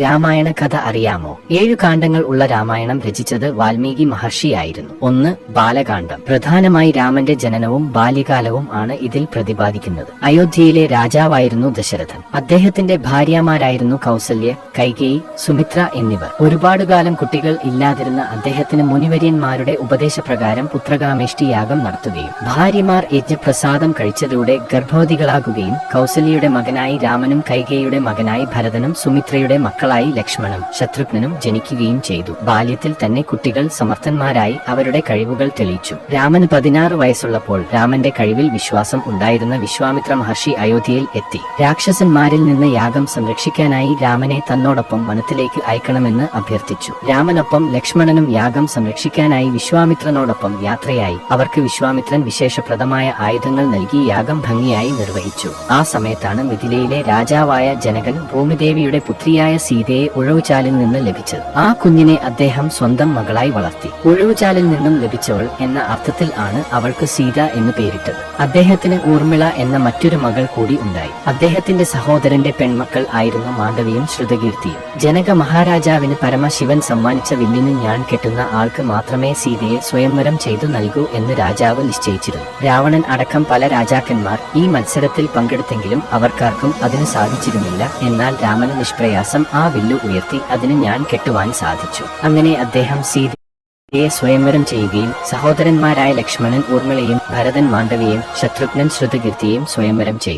രാമായണ കഥ അറിയാമോ? ഏഴു കാണ്ഡങ്ങൾ ഉള്ള രാമായണം രചിച്ചത് വാൽമീകി മഹർഷിയായിരുന്നു. ഒന്ന് ബാലകാന്ഡം പ്രധാനമായി രാമന്റെ ജനനവും ബാല്യകാലവും ആണ് ഇതിൽ പ്രതിപാദിക്കുന്നത്. അയോധ്യയിലെ രാജാവായിരുന്നു ദശരഥൻ. അദ്ദേഹത്തിന്റെ ഭാര്യമാരായിരുന്നു കൗസല്യ കൈകേയി സുമിത്ര എന്നിവർ. ഒരുപാട് കാലം കുട്ടികൾ ഇല്ലാതിരുന്ന അദ്ദേഹത്തിന് മുനിവര്യന്മാരുടെ ഉപദേശപ്രകാരം പുത്രകാമേഷ്ടി യാഗം നടത്തുകയും ഭാര്യമാർ യജ്ഞപ്രസാദം കഴിച്ചതിലൂടെ ഗർഭവതികളാകുകയും കൗസല്യയുടെ മകനായി രാമനും കൈകേയിയുടെ മകനായി ഭരതനും സുമിത്രയുടെ മക്കളായി ലക്ഷ്മണനും ശത്രുഘ്നനും ജനിക്കുകയും ചെയ്തു. ബാല്യത്തിൽ തന്നെ കുട്ടികൾ സമർത്ഥന്മാരായി അവരുടെ കഴിവുകൾ തെളിയിച്ചു. രാമന് പതിനാറ് വയസ്സുള്ളപ്പോൾ രാമന്റെ കഴിവിൽ വിശ്വാസം ഉണ്ടായിരുന്ന വിശ്വാമിത്ര മഹർഷി അയോധ്യയിൽ എത്തി. രാക്ഷസന്മാരിൽ നിന്ന് യാഗം സംരക്ഷിക്കാനായി രാമനെ തന്നോടൊപ്പം വനത്തിലേക്ക് അയക്കണമെന്ന് അഭ്യർത്ഥിച്ചു. രാമനൊപ്പം ലക്ഷ്മണനും യാഗം സംരക്ഷിക്കാനായി വിശ്വാമിത്രനോടൊപ്പം യാത്രയായി. അവർക്ക് വിശ്വാമിത്രൻ വിശേഷപ്രദമായ ആയുധങ്ങൾ നൽകി യാഗം ഭംഗിയായി നിർവഹിച്ചു. ആ സമയത്താണ് മിഥിലയിലെ രാജാവായ ജനകൻ ഭൂമിദേവിയുടെ പുത്രിയായ സീതയെ ഉഴവുചാലിൽ നിന്ന് ലഭിച്ചത്. ആ കുഞ്ഞിനെ അദ്ദേഹം സ്വന്തം മകളായി വളർത്തി. ഉഴവുചാലിൽ നിന്നും ലഭിച്ചവൾ എന്ന അർത്ഥത്തിൽ ആണ് അവൾക്ക് സീത എന്ന് പേരിട്ടത്. അദ്ദേഹത്തിന് ഊർമിള എന്ന മറ്റൊരു മകൾ കൂടി ഉണ്ടായി. അദ്ദേഹത്തിന്റെ സഹോദരന്റെ പെൺമക്കൾ ആയിരുന്നു മാധവിയും ശ്രുതകീർത്തിയും. ജനക മഹാരാജാവിന് പരമശിവൻ സമ്മാനിച്ച വില്ലിന് ഞാൻ കെട്ടുന്ന ആൾക്ക് മാത്രമേ സീതയെ സ്വയംവരം ചെയ്തു നൽകൂ എന്ന് രാജാവ് നിശ്ചയിച്ചിരുന്നു. രാവണൻ അടക്കം പല രാജാക്കന്മാർ ഈ മത്സരത്തിൽ പങ്കെടുത്തെങ്കിലും അവർക്കാർക്കും അതിന് സാധിച്ചിരുന്നില്ല. എന്നാൽ രാമന് നിഷ്പ്രയാസം ആ വില്ലു ഉയർത്തി അതിന് ഞാൻ കെട്ടുവാൻ സാധിച്ചു. അങ്ങനെ അദ്ദേഹം സീതയെ സ്വയംവരം ചെയ്യുകയും സഹോദരന്മാരായ ലക്ഷ്മണൻ ഊർമിളയും ഭരതൻ മാണ്ഡവിയും ശത്രുഘ്നൻ ശ്രുതകീർത്തിയെയും സ്വയംവരം ചെയ്തു.